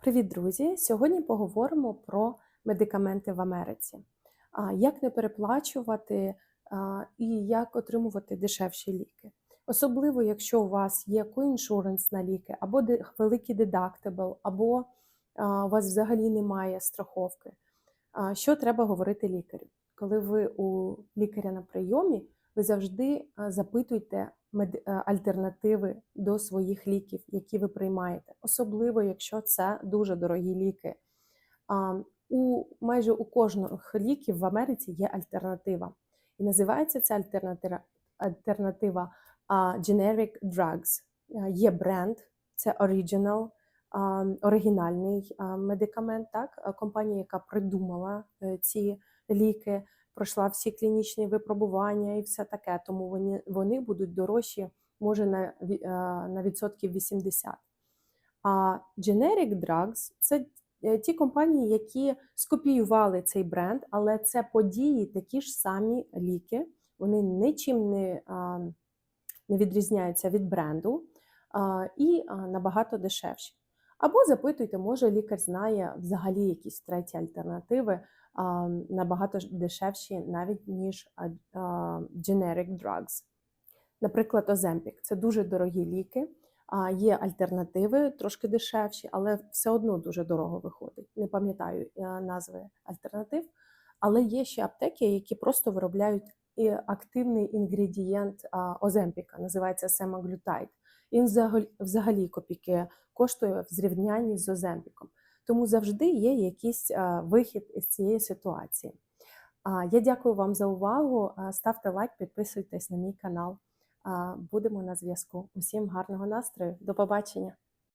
Привіт, друзі! Сьогодні поговоримо про медикаменти в Америці. Як не переплачувати і як отримувати дешевші ліки. Особливо, якщо у вас є коіншуренс на ліки, або великий дедактибл, або у вас взагалі немає страховки. Що треба говорити лікарю? Коли ви у лікаря на прийомі, ви завжди запитуйте мед- е, альтернативи до своїх ліків, які ви приймаєте, особливо якщо це дуже дорогі ліки. У майже у кожних ліків в Америці є альтернатива, і називається ця альтернатива, альтернатива Generic Drugs. А, Є бренд, це Original, оригінальний медикамент. Так, компанія, яка придумала е, ці ліки пройшла всі клінічні випробування і все таке, тому вони, вони будуть дорожчі, може, на, е, на відсотків 80. А Generic Drugs – це е, ті компанії, які скопіювали цей бренд, але це події такі ж самі ліки. Вони нічим не, не відрізняються від бренду і набагато дешевші. Або запитуйте, може лікар знає взагалі якісь треті альтернативи, набагато дешевші навіть ніж generic drugs. Наприклад, Ozempic – це дуже дорогі ліки. Є альтернативи трошки дешевші, але все одно дуже дорого виходить. Не пам'ятаю е, назви альтернатив. Але є ще аптеки, які просто виробляють і активний інгредієнт Оземпіка, називається семаглютайд. Він взагалі, копійки коштує в зрівнянні з Оземпіком. Тому завжди є якийсь вихід із цієї ситуації. Я дякую вам за увагу. Ставте лайк, підписуйтесь на мій канал. Будемо на зв'язку. Усім гарного настрою. До побачення!